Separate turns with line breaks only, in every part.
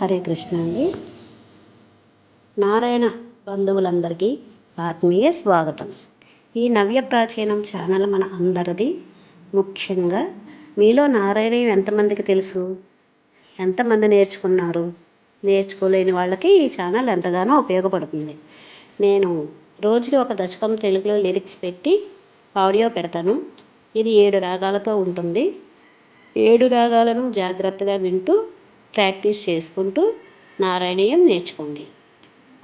హరే కృష్ణ అండి. నారాయణ బంధువులందరికీ ఆత్మీయ స్వాగతం. ఈ నవ్య ప్రాచీనం ఛానల్ మన అందరిది. ముఖ్యంగా మీలో నారాయణ ఎంతమందికి తెలుసు? ఎంతమంది నేర్చుకున్నారు? నేర్చుకోలేని వాళ్ళకి ఈ ఛానల్ ఎంతగానో ఉపయోగపడుతుంది. నేను రోజుకి ఒక దశకం తెలుగులో లిరిక్స్ పెట్టి ఆడియో పెడతాను. ఇది ఏడు రాగాలతో ఉంటుంది. ఏడు రాగాలను జాగ్రత్తగా వింటూ ప్రాక్టీస్ చేసుకుంటూ నారాయణీయం నేర్చుకోండి.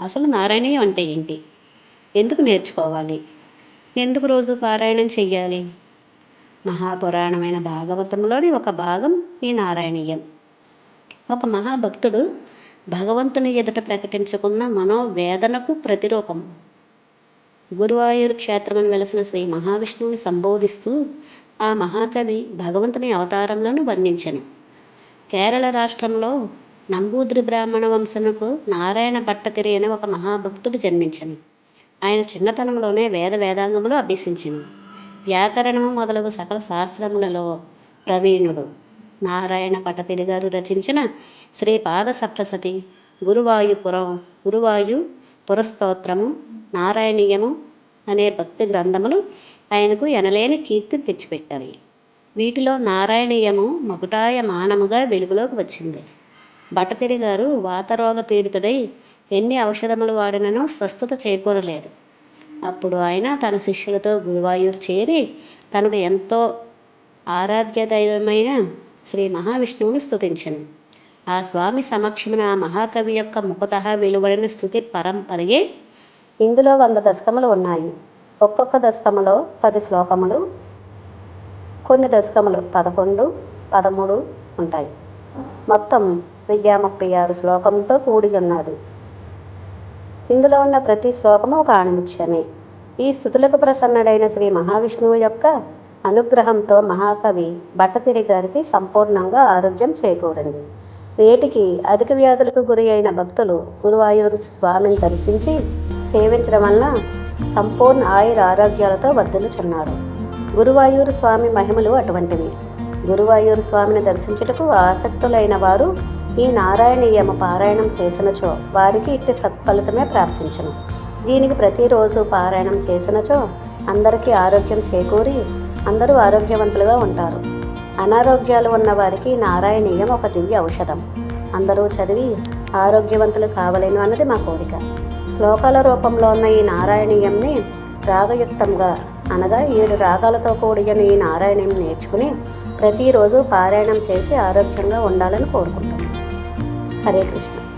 అసలు నారాయణీయం అంటే ఏంటి? ఎందుకు నేర్చుకోవాలి? ఎందుకు రోజు పారాయణం చెయ్యాలి? మహాపురాణమైన భాగవతంలోని ఒక భాగం ఈ నారాయణీయం. ఒక మహాభక్తుడు భగవంతుని ఎదుట ప్రకటించుకున్న మనోవేదనకు ప్రతిరూపం. గురువాయూరు క్షేత్రం వెలసిన శ్రీ మహావిష్ణువుని సంబోధిస్తూ ఆ మహాకవి భగవంతుని అవతారంలోను వర్ణించను. కేరళ రాష్ట్రంలో నంబూద్రి బ్రాహ్మణ వంశముకు నారాయణ భట్టతిరి అనే ఒక మహాభక్తుడు జన్మించను. ఆయన చిన్నతనంలోనే వేద వేదాంగములు అభ్యసించను. వ్యాకరణము మొదలగు సకల శాస్త్రములలో ప్రవీణుడు. నారాయణ భట్టతిరి గారు రచించిన శ్రీపాద సప్తసతి గురువాయుపురం గురువాయు పురస్తోత్రము నారాయణీయము అనే భక్తి గ్రంథములు ఆయనకు ఎనలేని కీర్తి తెచ్చిపెట్టాయి. వీటిలో నారాయణీయము మగుటాయ మానముగా వెలుగులోకి వచ్చింది. భటతిరి గారు వాతరోగ పీడితుడై ఎన్ని ఔషధములు వాడినను స్వస్థత చేకూరలేదు. అప్పుడు ఆయన తన శిష్యులతో గురువాయూర్ చేరి తనకు ఎంతో ఆరాధ్య దైవమైన శ్రీ మహావిష్ణువుని స్థుతించింది ఆ స్వామి సమక్షమున ఆ మహాకవి యొక్క ముఖత వెలువడిన స్థుతి పరంపరయే. ఇందులో వంద దశకములు ఉన్నాయి. ఒక్కొక్క దశకములో పది శ్లోకములు కొన్ని దశకములు పదకొండు పదమూడు ఉంటాయి. మొత్తం వెయ్యి ముప్పై ఆరు శ్లోకంతో కూడి ఉన్నది. ఇందులో ఉన్న ప్రతి శ్లోకము ఒక ఆణిముత్యమే. ఈ స్థుతులకు ప్రసన్నుడైన శ్రీ మహావిష్ణువు యొక్క అనుగ్రహంతో మహాకవి భట్టతిరి గారికి సంపూర్ణంగా ఆరోగ్యం చేకూరింది. నేటికి అధిక వ్యాధులకు గురి అయిన భక్తులు గురువాయూరు స్వామిని దర్శించి సేవించడం వల్ల సంపూర్ణ ఆయుర ఆరోగ్యాలతో వర్ధిల్లుచున్నారు. గురువాయూరు స్వామి మహిమలు అటువంటివి. గురువాయూరు స్వామిని దర్శించుటకు ఆసక్తులైన వారు ఈ నారాయణీయమ పారాయణం చేసినచో వారికి ఇట్టి సత్ఫలితమే ప్రార్థించను దీనికి ప్రతిరోజు పారాయణం చేసినచో అందరికీ ఆరోగ్యం చేకూరి అందరూ ఆరోగ్యవంతులుగా ఉంటారు. అనారోగ్యాలు ఉన్న వారికి నారాయణీయం ఒక దివ్య ఔషధం. అందరూ చదివి ఆరోగ్యవంతులు కావలేను అన్నది మా కోరిక. శ్లోకాల రూపంలో ఉన్న ఈ నారాయణీయంని రాగయుక్తంగా అనగా ఏడు రాగాలతో కూడిన ఈ నారాయణం నేర్చుకుని ప్రతిరోజు పారాయణం చేసి ఆరోగ్యంగా ఉండాలని కోరుకుంటాను హరే కృష్ణ.